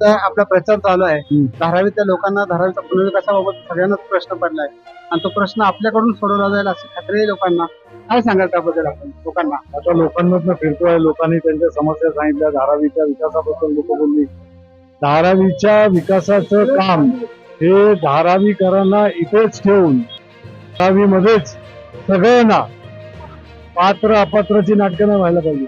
तर आपला प्रचार चालू आहे. धारावीतल्या लोकांना धारावीच्या पुनर्विकासाबाबत सगळ्यांनाच प्रश्न पडलाय. आणि तो प्रश्न आपल्याकडून सोडवला जाईल अशी खात्री लोकांना. काय सांगाल त्याबद्दल आपण लोकांना? आता लोकांमधनं फिरतोय लोकांनी त्यांच्या समस्या सांगितल्या धारावीच्या विकासाबद्दल लोक बोलली. धारावीच्या विकासाचं काम हे धारावीकरांना इथेच ठेवून धारावीमध्येच सगळ्यांना पात्र अपात्राची नाटकं नाही व्हायला पाहिजे.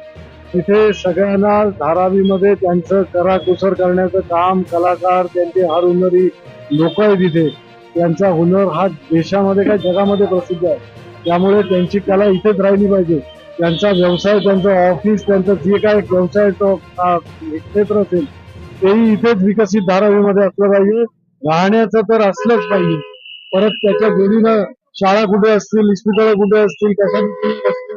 तिथे सगळ्यांना धारावीमध्ये त्यांचं कराकुसर करण्याचं काम कलाकार त्यांचे हार हुनरी लोक आहे तिथे. त्यांचा हुनर हा देशामध्ये काय जगामध्ये प्रसिद्ध आहे. त्यामुळे त्यांची कला इथेच राहिली पाहिजे. त्यांचा व्यवसाय त्यांचं ऑफिस त्यांचं जे काय व्यवसाय तो क्षेत्र असेल तेही इथेच विकसित धारावीमध्ये असलं पाहिजे. राहण्याचं तर असलंच पाहिजे. परत त्याच्या जोडीनं शाळा कुठे असतील इस्पितळं कुठे असतील कशा असतील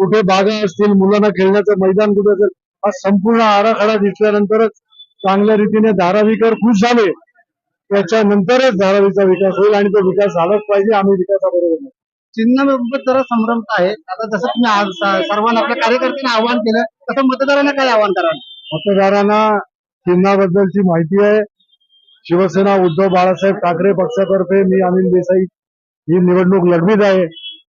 कुठे बागा असतील मुलांना खेळण्याचं मैदान कुठे असेल हा संपूर्ण आराखडा दिसल्यानंतरच चांगल्या रीतीने धारावीकर खुश झाले. त्याच्यानंतरच धारावीचा विकास होईल आणि तो विकास झालाच पाहिजे आम्ही विकासाबरोबर नाही. चिन्हाबाबत जरा संभ्रम आहे. आता जसं तुम्ही सर्वांना आपल्या कार्यकर्त्यांना आवाहन केलं तसं मतदारांना काय आवाहन कराल? मतदारांना चिन्हाबद्दलची माहिती आहे. शिवसेना उद्धव बाळासाहेब ठाकरे पक्षातर्फे मी अनिल देसाई ही निवडणूक लढवीत आहे.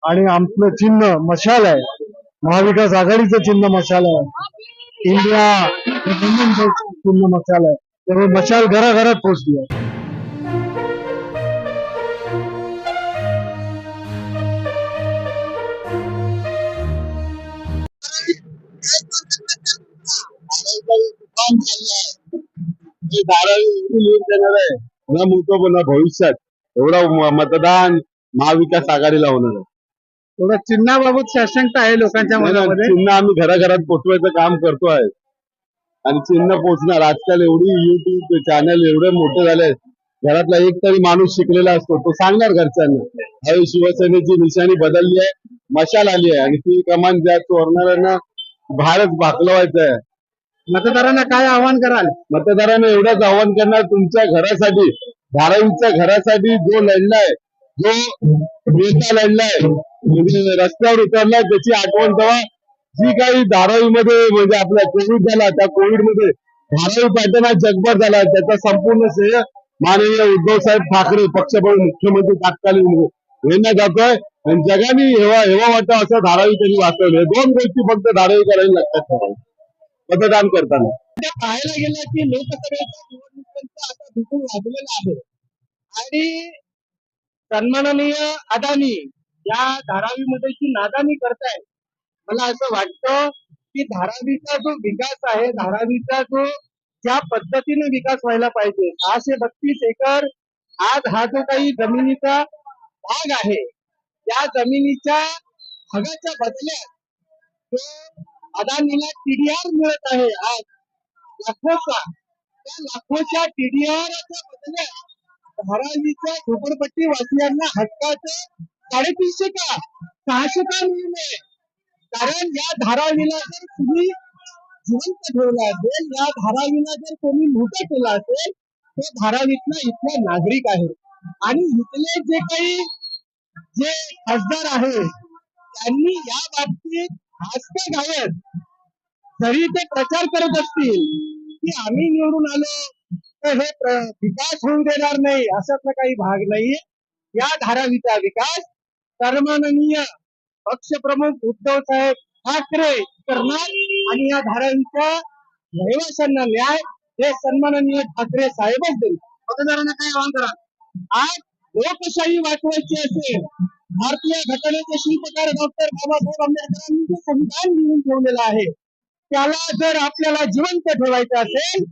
आणि आमचं चिन्ह मशाल आहे. महाविकास आघाडीचं चिन्ह मशाल आहे. इंडिया गव्हर्नमेंटचं चिन्ह मशाल आहे. त्यामुळे मशाल घराघरात पोहोचली आहे. पुन्हा म्हणतो भविष्यात एवढं मतदान महाविकास आघाडीला होणार आहे. थोडं चिन्हाबाबत साशंकता आहे लोकांच्या मनामध्ये. चिन्ह आम्ही घराघरात पोचवायचं काम करतो आहे. आणि चिन्ह पोचणार. आजकाल एवढी युट्यूब चॅनल एवढे मोठे झाले घरातला एक तरी माणूस शिकलेला असतो. तो सांगणार घरच्यांना ह्यावेळी शिवसेनेची निशाणी बदलली आहे मशाल आली आहे. आणि ती कमान ज्या चोरणाऱ्यांना बाहेरच भाकलवायचं आहे. मतदारांना काय आवाहन कराल? मतदारांना एवढंच आवाहन करणार तुमच्या घरासाठी. धारावीच्या घरासाठी जो लढलाय जो नेता लढलाय रस्त्यावर उतरला त्याची आठवण तेव्हा जी काही धारावीमध्ये म्हणजे आपला कोविड झाला त्या कोविडमध्ये धारावी पॅटर्न हा जगभर झाला. त्याचा संपूर्ण श्रेय माननीय उद्धव साहेब ठाकरे पक्षप्रमुख मुख्यमंत्री तात्कालीन यांना जातोय. आणि जगाने हेवा हेवा वाटतं असं धारावी त्यांनी वाचवलं दोन गोष्टी फक्त धारावी करायला लक्षात ठेवावं मतदान करताना. पाहायला गेलं की लोकसभेच्या निवडणुकांचा आता दुखून वाजलेला आहे. आणि सन्माननीय अदानी या धारावीमध्ये जी नादानी करताय मला असं वाटतं की धारावीचा जो विकास आहे धारावीचा जो ज्या पद्धतीने विकास व्हायला पाहिजे सहाशे बत्तीस एकर आज हा जो काही जमिनीचा भाग आहे त्या जमिनीच्या भागाच्या बदल्यात जो अदानीला टीडीआर मिळत आहे आज लाखोचा त्या लाखोच्या टीडीआरच्या बदल्यात धारावीच्या झोपडपट्टी वासियांना हक्काचं साडेतीनशे का? सहाशे का मिळू नये कारण या धारावीला जर तुम्ही जिवंत ठेवला असेल या धारावीला जर कोणी मोठा केला असेल तो धारावीतला इथला नागरिक आहे. आणि इथले जे काही जे खासदार आहे त्यांनी या बाबतीत हास्य गायत जरी ते प्रचार करत असतील की आम्ही निवडून आलो तर हे प्र- विकास होऊ देणार नाही अशातला काही भाग नाहीये. या धारावीचा विकास सन्माननीय पक्षप्रमुख उद्धव साहेब ठाकरे करणार आणि या धारांच्या रहिवाशांना न्याय हे सन्माननीय ठाकरे साहेबच देईल. मतदारांना काय आवाहन करा? आज लोकशाही वाचवायची असेल भारतीय घटनेचे शिल्पकार डॉक्टर बाबासाहेब आंबेडकरांनी जे संविधान लिहून ठेवलेलं आहे त्याला जर आपल्याला जिवंत ठेवायचं असेल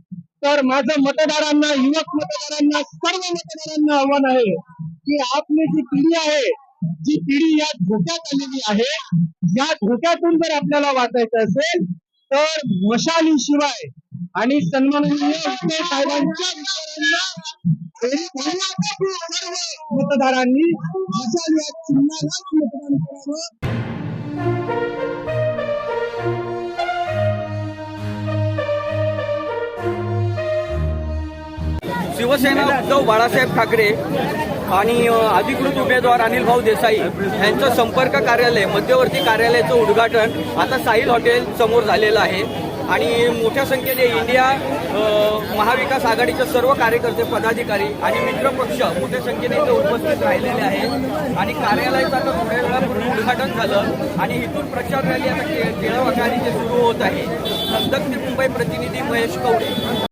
तर माझं मतदारांना युवक मतदारांना सर्व मतदारांना आव्हान आहे की आपली जी पिढी आहे जी पिढी या धोक्यात आलेली आहे या धोक्यातून जर आपल्याला वाचायचं असेल तर मशालीशिवाय आणि सन्माननीय साहेबांच्या मतदारांनी मशाल या चिन्हालाच मतदान करावं. शिवसेना उद्धव बाळासाहेब ठाकरे आणि अधिकृत उमेदवार अनिल भाऊ देसाई यांचं संपर्क कार्यालय मध्यवर्ती कार्यालयाचं उद्घाटन आता साहिल हॉटेल समोर झालेलं आहे. आणि मोठ्या संख्येने इंडिया महाविकास आघाडीचे सर्व कार्यकर्ते पदाधिकारी आणि मित्रपक्ष मोठ्या संख्येने इथे उपस्थित राहिलेले आहेत. आणि कार्यालयाचं आता थोड्या वेळापूर्वी उद्घाटन झालं आणि इथून प्रचार रॅली आता केळव आघाडीचे सुरू होत आहे. दक्षिण मुंबई प्रतिनिधी महेश कवडे.